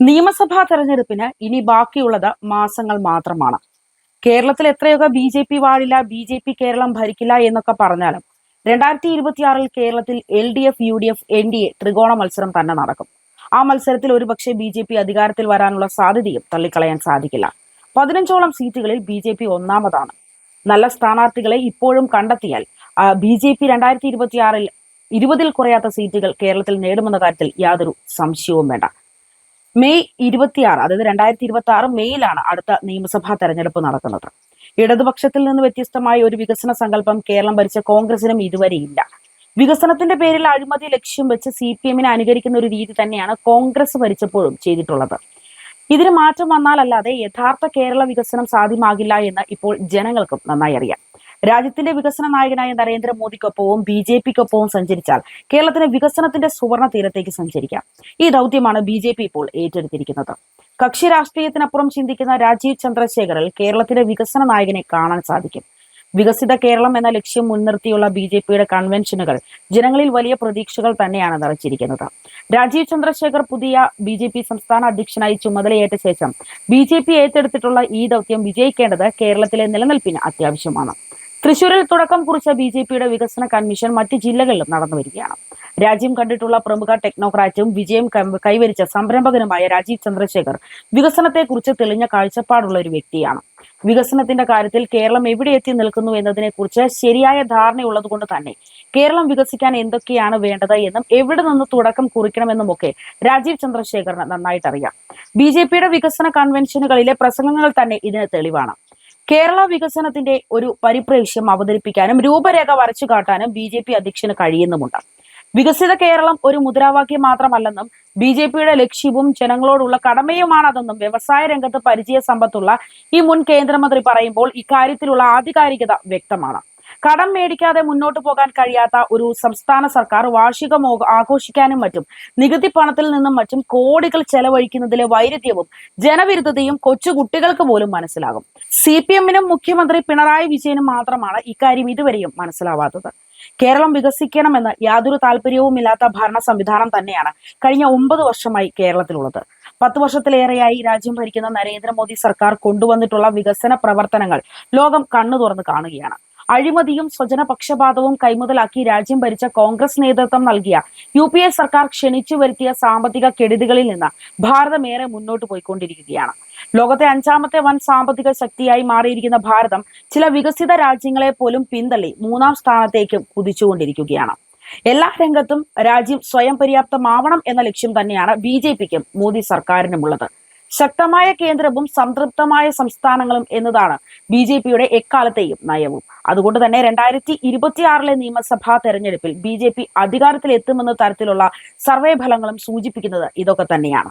നിയമസഭാ തെരഞ്ഞെടുപ്പിന് ഇനി ബാക്കിയുള്ളത് മാസങ്ങൾ മാത്രമാണ്. കേരളത്തിൽ എത്രയൊക്കെ ബി ജെ പി വാഴില്ല ബി ജെ പി കേരളം ഭരിക്കില്ല എന്നൊക്കെ പറഞ്ഞാലും രണ്ടായിരത്തി ഇരുപത്തിയാറിൽ കേരളത്തിൽ L D F U D F N D A ത്രികോണ മത്സരം തന്നെ നടക്കും. ആ മത്സരത്തിൽ ഒരുപക്ഷെ ബി ജെ പി അധികാരത്തിൽ വരാനുള്ള സാധ്യതയും തള്ളിക്കളയാൻ സാധിക്കില്ല. പതിനഞ്ചോളം സീറ്റുകളിൽ ബി ജെ പി ഒന്നാമതാണ്. നല്ല സ്ഥാനാർത്ഥികളെ ഇപ്പോഴും കണ്ടെത്തിയാൽ ബി ജെ പി രണ്ടായിരത്തി ഇരുപത്തിയാറിൽ ഇരുപതിൽ കുറയാത്ത സീറ്റുകൾ കേരളത്തിൽ നേടുമെന്ന കാര്യത്തിൽ യാതൊരു സംശയവും വേണ്ട. മെയ് ഇരുപത്തിയാറ് അതായത് രണ്ടായിരത്തി ഇരുപത്തി ആറ് മെയ്യിലാണ് അടുത്ത നിയമസഭാ തെരഞ്ഞെടുപ്പ് നടക്കുന്നത്. ഇടതുപക്ഷത്തിൽ നിന്ന് വ്യത്യസ്തമായ ഒരു വികസന സങ്കല്പം കേരളം ഭരിച്ച കോൺഗ്രസിനും ഇതുവരെ ഇല്ല. വികസനത്തിന്റെ പേരിൽ അഴിമതി ലക്ഷ്യം വെച്ച് സി പി എമ്മിനെ അനുകരിക്കുന്ന ഒരു രീതി തന്നെയാണ് കോൺഗ്രസ് ഭരിച്ചപ്പോഴും ചെയ്തിട്ടുള്ളത്. ഇതിന് മാറ്റം വന്നാലല്ലാതെ യഥാർത്ഥ കേരള വികസനം സാധ്യമാകില്ല എന്ന് ഇപ്പോൾ ജനങ്ങൾക്കും നന്നായി അറിയാം. രാജ്യത്തിന്റെ വികസന നായകനായ നരേന്ദ്രമോദിക്കൊപ്പവും ബി ജെ പിക്കൊപ്പവും സഞ്ചരിച്ചാൽ കേരളത്തിന് വികസനത്തിന്റെ സുവർണ തീരത്തേക്ക് സഞ്ചരിക്കാം. ഈ ദൗത്യമാണ് ബി ജെ പി ഇപ്പോൾ ഏറ്റെടുത്തിരിക്കുന്നത്. കക്ഷി രാഷ്ട്രീയത്തിനപ്പുറം ചിന്തിക്കുന്ന രാജീവ് ചന്ദ്രശേഖറിൽ കേരളത്തിന്റെ വികസന നായകനെ കാണാൻ സാധിക്കും. വികസിത കേരളം എന്ന ലക്ഷ്യം മുൻനിർത്തിയുള്ള ബി ജെ പിയുടെ കൺവെൻഷനുകൾ ജനങ്ങളിൽ വലിയ പ്രതീക്ഷകൾ തന്നെയാണ് നിറച്ചിരിക്കുന്നത്. രാജീവ് ചന്ദ്രശേഖർ പുതിയ ബി ജെ പി സംസ്ഥാന അധ്യക്ഷനായി ചുമതലയേറ്റ ശേഷം ബി ജെ പി ഏറ്റെടുത്തിട്ടുള്ള ഈ ദൗത്യം വിജയിക്കേണ്ടത് കേരളത്തിലെ നിലനിൽപ്പിന് അത്യാവശ്യമാണ്. തൃശൂരിൽ തുടക്കം കുറിച്ച ബി ജെ പിയുടെ വികസന കൺമിഷൻ മറ്റ് ജില്ലകളിലും നടന്നു വരികയാണ്. രാജ്യം കണ്ടിട്ടുള്ള പ്രമുഖ ടെക്നോക്രാറ്റും വിജയം കൈവരിച്ച സംരംഭകനുമായ രാജീവ് ചന്ദ്രശേഖർ വികസനത്തെക്കുറിച്ച് തെളിഞ്ഞ കാഴ്ചപ്പാടുള്ള ഒരു വ്യക്തിയാണ്. വികസനത്തിന്റെ കാര്യത്തിൽ കേരളം എവിടെ എത്തി നിൽക്കുന്നു എന്നതിനെക്കുറിച്ച് ശരിയായ ധാരണയുള്ളത് കൊണ്ട് തന്നെ കേരളം വികസിക്കാൻ എന്തൊക്കെയാണ് വേണ്ടത് എന്നും എവിടെ നിന്ന് തുടക്കം കുറിക്കണമെന്നും ഒക്കെ രാജീവ് ചന്ദ്രശേഖറിന് നന്നായിട്ട് അറിയാം ബി ജെ പിയുടെ വികസന കൺവെൻഷനുകളിലെ പ്രസംഗങ്ങൾ തന്നെ ഇതിന് തെളിവാണ്. കേരള വികസനത്തിന്റെ ഒരു പരിപ്രേക്ഷ്യം അവതരിപ്പിക്കാനും രൂപരേഖ വരച്ചു കാട്ടാനും ബി ജെ പി അധ്യക്ഷന് കഴിയുന്നുമുണ്ട്. വികസിത കേരളം ഒരു മുദ്രാവാക്യം മാത്രമല്ലെന്നും ബി ജെ പിയുടെ ലക്ഷ്യവും ജനങ്ങളോടുള്ള കടമയുമാണതെന്നും വ്യവസായ രംഗത്ത് പരിചയ സമ്പത്തുള്ള ഈ മുൻ കേന്ദ്രമന്ത്രി പറയുമ്പോൾ ഇക്കാര്യത്തിലുള്ള ആധികാരികത വ്യക്തമാണ്. കടം മേടിക്കാതെ മുന്നോട്ട് പോകാൻ കഴിയാത്ത ഒരു സംസ്ഥാന സർക്കാർ വാർഷികം ആഘോഷിക്കാനും മറ്റും നികുതി പണത്തിൽ നിന്നും മറ്റും കോടികൾ ചെലവഴിക്കുന്നതിലെ വൈരുദ്ധ്യവും ജനവിരുദ്ധതയും കൊച്ചു കുട്ടികൾക്ക് പോലും മനസ്സിലാകും. സി പി എമ്മിനും മുഖ്യമന്ത്രി പിണറായി വിജയനും മാത്രമാണ് ഇക്കാര്യം ഇതുവരെയും മനസ്സിലാവാത്തത്. കേരളം വികസിക്കണമെന്ന് യാതൊരു താല്പര്യവുമില്ലാത്ത ഭരണ സംവിധാനം തന്നെയാണ് കഴിഞ്ഞ ഒമ്പത് വർഷമായി കേരളത്തിലുള്ളത്. പത്ത് വർഷത്തിലേറെയായി രാജ്യം ഭരിക്കുന്ന നരേന്ദ്രമോദി സർക്കാർ കൊണ്ടുവന്നിട്ടുള്ള വികസന പ്രവർത്തനങ്ങൾ ലോകം കണ്ണു തുറന്ന് കാണുകയാണ്. അഴിമതിയും സ്വജനപക്ഷപാതവും കൈമുതലാക്കി രാജ്യം ഭരിച്ച കോൺഗ്രസ് നേതൃത്വം നൽകിയ യു പി എ സർക്കാർ ക്ഷണിച്ചു വരുത്തിയ സാമ്പത്തിക കെടുതികളിൽ നിന്ന് ഭാരതം ഏറെ മുന്നോട്ട് പോയിക്കൊണ്ടിരിക്കുകയാണ്. ലോകത്തെ അഞ്ചാമത്തെ വൻ സാമ്പത്തിക ശക്തിയായി മാറിയിരിക്കുന്ന ഭാരതം ചില വികസിത രാജ്യങ്ങളെ പോലും പിന്തള്ളി മൂന്നാം സ്ഥാനത്തേക്കും കുതിച്ചുകൊണ്ടിരിക്കുകയാണ്. എല്ലാ രംഗത്തും രാജ്യം സ്വയം പര്യാപ്തമാവണം എന്ന ലക്ഷ്യം തന്നെയാണ് ബി ജെ പിക്കും മോദി സർക്കാരിനുമുള്ളത്. ശക്തമായ കേന്ദ്രവും സംതൃപ്തമായ സംസ്ഥാനങ്ങളും എന്നതാണ് ബി ജെ പിയുടെ എക്കാലത്തെയും നയവും. അതുകൊണ്ട് തന്നെ രണ്ടായിരത്തി ഇരുപത്തിയാറിലെ നിയമസഭാ തെരഞ്ഞെടുപ്പിൽ ബി ജെ പി അധികാരത്തിലെത്തുമെന്ന തരത്തിലുള്ള സർവേ ഫലങ്ങളും സൂചിപ്പിക്കുന്നത് ഇതൊക്കെ തന്നെയാണ്.